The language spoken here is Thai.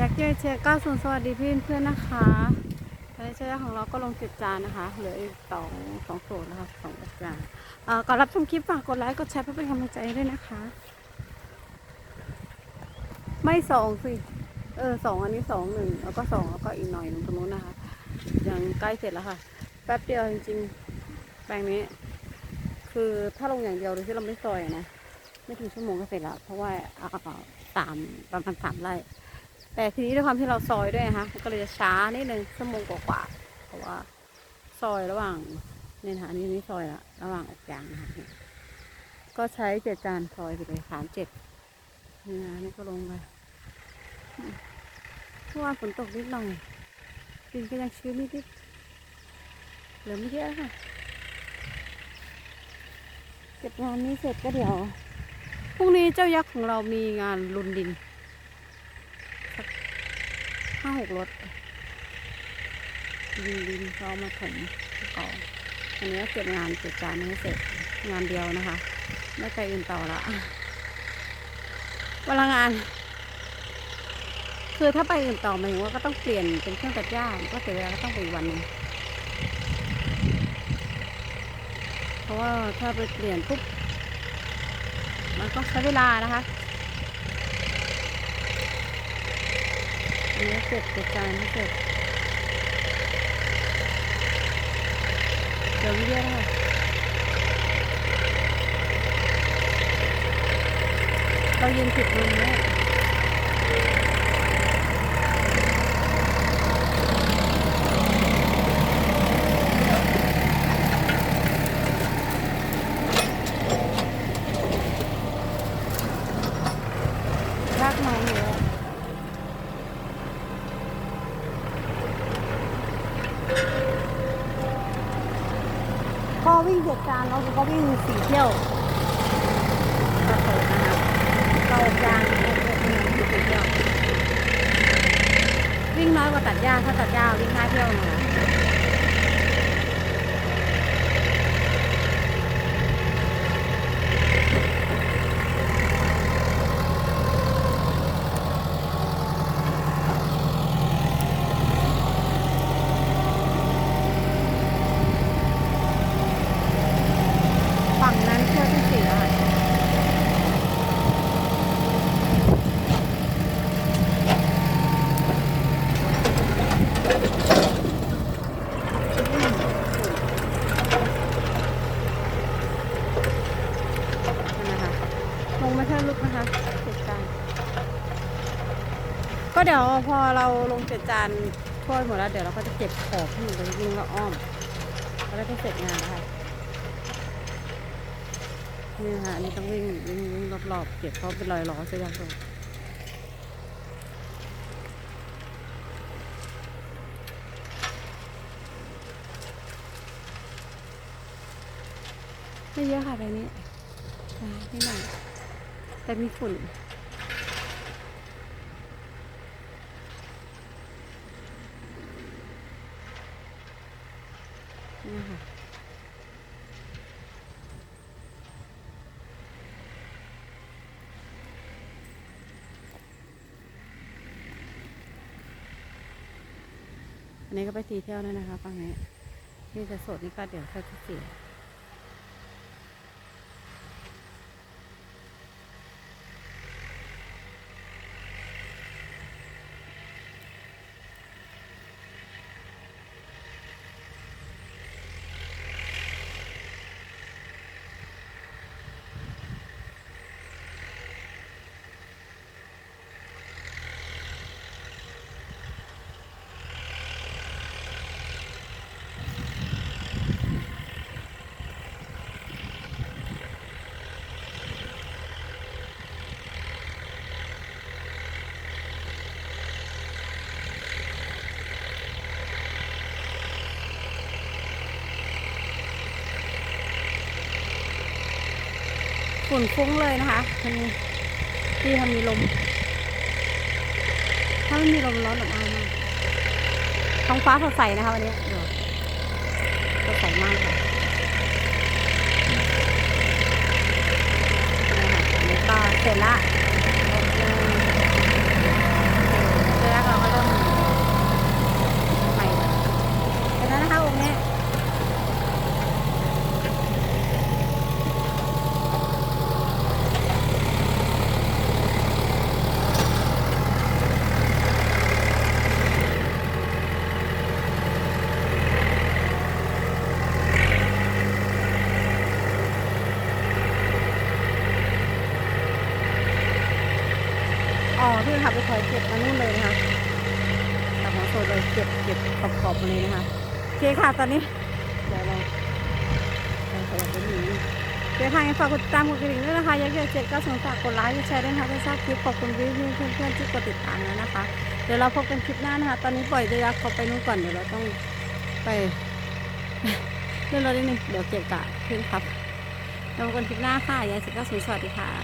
อยากเจอเชฟก้าสุนสวัสดีเพื่อนเพื่อนนะคะตอนนี้เชฟของเราก็ลงเจ็ดจานนะคะ เหลืออีกสองสองโซนนะคะสองจานอ่อก่อนรับชมคลิปฝากกดไลค์กดแชร์เพื่อเป็นกำลังใจด้วยนะคะ ไม่สองสิ เออสองอันนี้สองหนึ่งแล้วก็สองแล้วก็อีกหน่อยนึงตรงนู้นนะคะ ยังใกล้เสร็จแล้วค่ะ แป๊บเดียวจริงๆ แปลงนี้ คือถ้าลงอย่างเดียวโดยที่เราไม่ซอยนะ ไม่ถึงชั่วโมงก็เสร็จแล้ว เพราะว่าอ่าสามประมาณสามไร่ แต่ทีนี้ด้วยความที่เราซอยด้วยนะคะก็เลยจะช้านิดนึงชั่วโมงกว่าๆเพราะว่าซอยระหว่างเนี่ยนะคะนี่นี่ซอยละระหว่างออกยางนะคะก็ใช้เจ็ดจานซอยไปเลยสามเจ็ดนี่นะนี่ก็ลงไปเพราะว่าฝนตกนิดหน่อยดินก็ยังชื้นนิดๆเหลือไม่เยอะค่ะเก็บงานนี้เสร็จก็เดี๋ยวพรุ่งนี้เจ้ายักษ์ของเรามีงานลุนดินาหกรถดินดินเขามาถมก่อนอันนี้เก็บงานเก็บจานให้เสร็จงานเดียวนะคะ ไม่ไปอื่นต่อละเวลางาน คือถ้าไปอื่นต่อหมายถึงว่าก็ต้องเปลี่ยนเป็นเครื่องตัดหญ้าก็เสียเวลาก็ต้องไปวันหนึงเพราะว่าถ้าไปเปลี่ยนปุ๊บมันก็ใช้เวลานะคะ เนื้อเสร็จกระจานให้เสร็จเดี๋ยววิดีโอค่ะเรายืนผิดมุมเนี่ยรากไม้เยอะ ก็วิ่งเหตุการณ์แล้วก็วิ่งสี่เที่ยวก็เปิดนะครับเข้ายางสี่เที่ยววิ่งน้อยกว่าตัดหญ้าถ้าตัดหญ้าวิ่งห้าเที่ยวนะคะฝั่งนั้นเที่ยวที่สี่แล้วค่ะนั่นนะคะลงไม่ใช่ลึกนะคะเจ็ดจาน ก็เดี๋ยวพอเราลงเจ็ดจานทั่วหมดแล้วเดี๋ยวเราก็จะเก็บของที่อยู่ตรงนี้วิ่งแล้วอ้อมแล้วก็เสร็จงานนะคะนี่นะคะอันนี้ต้องวิ่งวิ่งวิ่งรอบๆเก็บเพราะเป็นรอยล้อใช่ไหมคะไม่เยอะค่ะแบบนี้อ่านิดหน่อยแต่มีฝุ่น นี่ค่ะอันนี้ก็ไปตีเที่ยวนั่นนะคะฝั่งนี้ ที่จะสดนี่ก็เดี๋ยวค่อยเสีย ฝุ่นฟุ้งเลยนะคะมันที่ทำมีลม ถ้าไม่มีลมร้อนอบอ้าวมากท้องฟ้าสดใสนะคะวันนี้สดใสมากค่ะนี่ก็เสร็จละ อ๋อ ที่ขับไปถอยเก็บมานู่นเลยนะคะตัดหัวโซนเลยเก็บเก็บขอบๆมาเลยนะคะโอเคค่ะตอนนี้เดี๋ยวเราเราขยับไปหนีเดี๋ยวทางฝากกดติดตามกดกระดิ่งด้วยนะคะยังเกิดเจ็ดก็สงฝากกดไลค์กดแชร์ด้วยนะคะถ้าชอบคลิปขอบคุณพี่ๆเพื่อนๆที่กดติดตามแล้วนะคะ เดี๋ยวเราพบกันคลิปหน้านะคะ ตอนนี้ปล่อยเจะยักษ์เขาไปนู่นก่อนเดี๋ยวเราต้องไปเล่อนรถนิดนึงเดี๋ยวเก็บกะขึ้นครับแล้วพบกันคลิปหน้าค่ะยายสิบเก้าศูนย์สวัสดีค่ะ